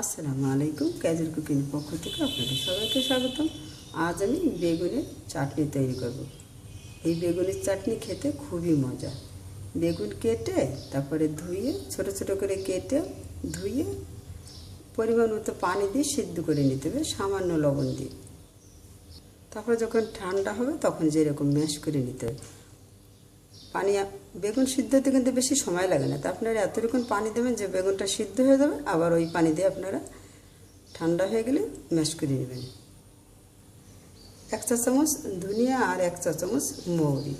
আসসালামু আলাইকুম casual cooking পক্ষ থেকে আপনাদের সবাইকে স্বাগতম। আজ আমি বেগুনের চাটনি তৈরি করব। এই বেগুনের চাটনি খেতে খুবই মজা। বেগুন কেটে, তারপরে ধুয়ে, ছোট ছোট করে কেটে, ধুয়ে পরিমাণ মতো পানি দিয়ে সিদ্ধ করে নিতে হবে, সামান্য লবণ দিয়ে। তারপরে যখন ঠান্ডা হবে, তখন যেরকম ম্যাশ করে নিতে হবে। পানি বেগুন সিদ্ধ হতে কিন্তু বেশি সময় লাগে না। তা আপনারা এতটুকুন পানি দেবেন যে বেগুনটা সিদ্ধ হয়ে যাবে, আবার ওই পানি দিয়ে আপনারা ঠান্ডা হয়ে গেলে ম্যাশ করে নেবেন। এক চা চামচ ধনিয়া আর এক চা চামচ মৌরি।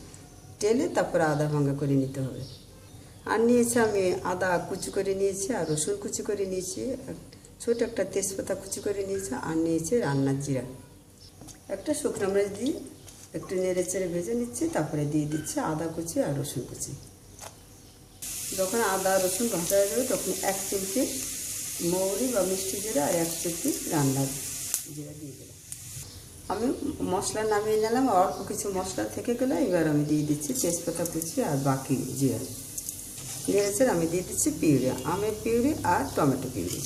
টেলে তারপরে আদা ভাঙা করে নিতে হবে। আর নিয়েছি আমি আদা কুচি করে নিয়েছি, আর রসুন কুচি করে নিয়েছি ছোট একটা তেজপাতা কুচি করে নিয়েছি, আর নিয়েছি রান্নার জিরা। একটা শুকনো মরিচ দিয়ে একটু নেড়ে চেড়ে ভেজে নিচ্ছি, তারপরে দিয়ে দিচ্ছি আদা কুচি আর রসুন কুচি। যখন আদা রসুন ভাজা হয়ে যাবে, তখন এক চিমটি মৌরি বা মিষ্টি জিরা আর এক চিমটি রান্নার জিরা দিয়ে দিলাম আমি মশলা নামিয়ে নিলাম, অল্প কিছু মশলা থেকে গেলে এবার আমি দিয়ে দিচ্ছি তেজপাতা কুচি আর বাকি জিরা। নেড়েছে আমি দিয়ে দিচ্ছি পিউরি, আমের পিউরি আর টমেটো পিউরি।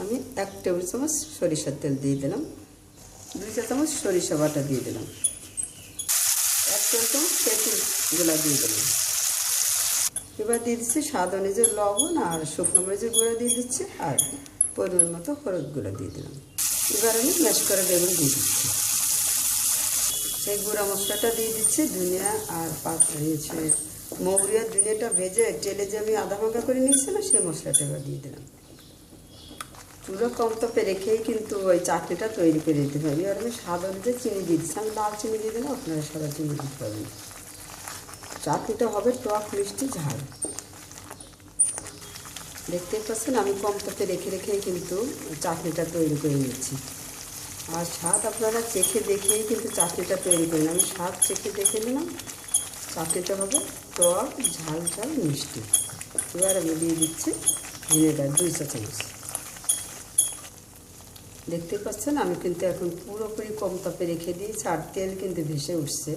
আমি এক টেবিল চামচ সরিষার তেল দিয়ে দিলাম। দুই চা চামচ সরিষা বাটা দিয়ে দিলাম। এক টেবিল চামচ তেঁতুলগুলা দিয়ে দিলাম। এবার দিয়ে দিচ্ছি স্বাদ অনুযায়ী লবণ আর শুকনো মরিচের গুঁড়া দিয়ে দিচ্ছি আর পরিমাণ মতো হলুদ গুঁড়া দিয়ে দিলাম। এবার আমি ম্যাশ করে বেগুন দিয়ে দিচ্ছি। সেই গুঁড়া মশলাটা দিয়ে দিচ্ছি ধনিয়া আর পাত হচ্ছে মৌরি আর ধনিয়াটা ভেজে টেলে যে আমি আধা ভাঙা করে নিয়েছিলাম, সেই মশলাটা এবার দিয়ে দিলাম। পুরো কম তপে রেখেই কিন্তু ওই চাটনিটা তৈরি করে দিতে পারি আর আমি স্বাদ অনুযায়ী চিনি দিয়ে দিচ্ছি। আমি লাল চিনি দিয়ে দিলাম, আপনারা সাদা চিনি দিতে পারবেন। চাটনিটা হবে টক মিষ্টি ঝাল। দেখতেই পাচ্ছেন, আমি কম তপে রেখে রেখেই কিন্তু চাটনিটা তৈরি করে নিচ্ছি। আর স্বাদ আপনারা চেখে দেখেই কিন্তু চাটনিটা তৈরি করেন আমি স্বাদ চেখে দেখে নিলাম, চাটনিটা হবে টক ঝাল ঝাল মিষ্টি। এবার আমি দিয়ে দিচ্ছি ভিনেগার, দুই চা চামচ। দেখতে পাচ্ছেন, আমি কিন্তু এখন পুরোপুরি কম তাপে রেখে দিয়েছি, আর তেল কিন্তু ভেসে উঠছে।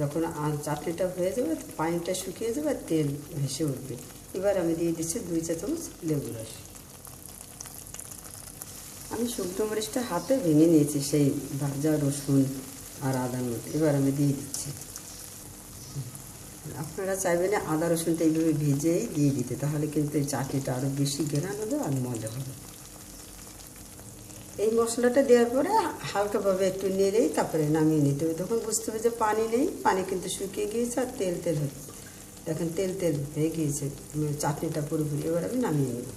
যখন চাটনিটা হয়ে যাবে পানিটা শুকিয়ে যাবে, আর তেল ভেসে উঠবে। এবার আমি দিয়ে দিচ্ছি দুই চা চামচ লেবু রস। আমি শুকনো মরিচটা হাতে ভেঙে নিয়েছি, সেই ভাজা রসুন আর আদার মধ্যে। এবার আমি দিয়ে দিচ্ছি। আপনারা চাইবেন আদা রসুনটা এইভাবে ভেজেই দিয়ে দিতে, তাহলে কিন্তু এই চাটনিটা আরও বেশি গেরান হবে আর মজা হবে। এই মশলাটা দেওয়ার পরে হালকাভাবে একটু নেড়েই তারপরে নামিয়ে নিতে হবে। তখন বুঝতে হবে যে পানি নেই, পানি কিন্তু শুকিয়ে গিয়েছে আর তেল তেল দেখেন তেল তেল হয়ে গিয়েছে চাটনিটা পুরোপুরি। এবার আমি নামিয়ে নেব।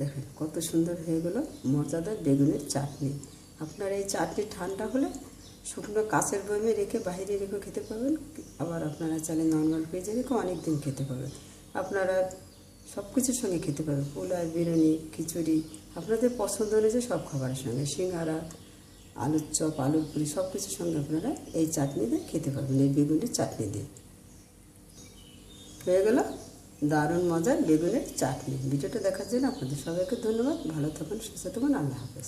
দেখেন কত সুন্দর হয়ে গেলো মজাদার বেগুনের চাটনি। আপনার এই চাটনি ঠান্ডা হলে শুকনো কাঁচের বয়মে রেখে বাইরে রেখে খেতে পাবেন আবার আপনারা চালে নর্মাল পেজে রেখে অনেক দিন খেতে পাবেন আপনারা সব কিছুর সঙ্গে খেতে পারবে। পোলাও, বিরিয়ানি, খিচুড়ি। আপনাদের পছন্দ অনুযায়ী সব খাবারের সঙ্গে। সিঙ্গারা, আলুর চপ, আলুর পুরি সব কিছুর সঙ্গে আপনারা এই চাটনি দিয়ে খেতে পারবেন, এই বেগুনের চাটনি দিয়ে। হয়ে গেল দারুণ মজার বেগুনের চাটনি। ভিডিওটা দেখার জন্য আপনাদের সবাইকে ধন্যবাদ। ভালো থাকুন, সুস্থ থাকুন। আল্লাহ হাফেজ।